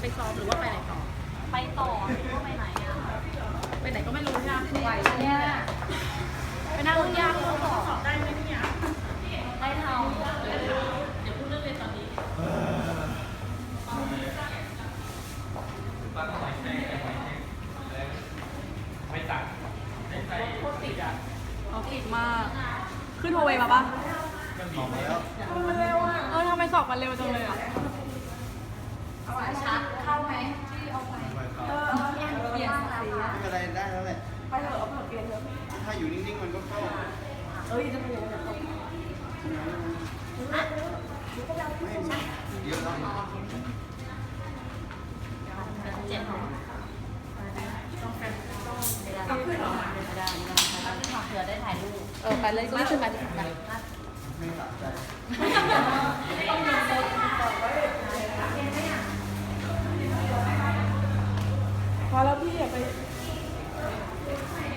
ไปซ้อมหรือว่าไปไหนต่อ ไปต่อหรือว่าไปไหนอะไปไหนก็ไม่รู้ใช่ไหมไหวเนี่ยไปนั่งรถยากเขาสอบได้ไหมเนี่ยไม่เท่าเดี๋ยวพูดเรื่องเรียนตอนนี้ไม่ตัดโคตรติดอะเขาติดมาก ขึ้นโทเวย์มาปะมองแล้วมันเร็วอะเออทำไมสอบมันเร็วจังเลยอะ ชัดเข้าไหมที่เอาไป เออ เปลี่ยนเปลี่ยนสี ไม่เป็ นไรได้แล้วแหละ ไปเถอะเอาเถอะเปลี่ยนเถอะถ้าอยู่นิ่งๆมันก็เข้าเอ้ยจะไปยังไงเนี่ยไม่เยอะแล้วเจ็ดต้องแฟนต้องไม่ได้ไม่ได้ไม่ได้เผื่อได้ถ่ายรูปเออไปเลยรีบขึ้นไปรีบขึ้นไปไม่ตัดได้พอแล้วพี่อย่าไป Okay.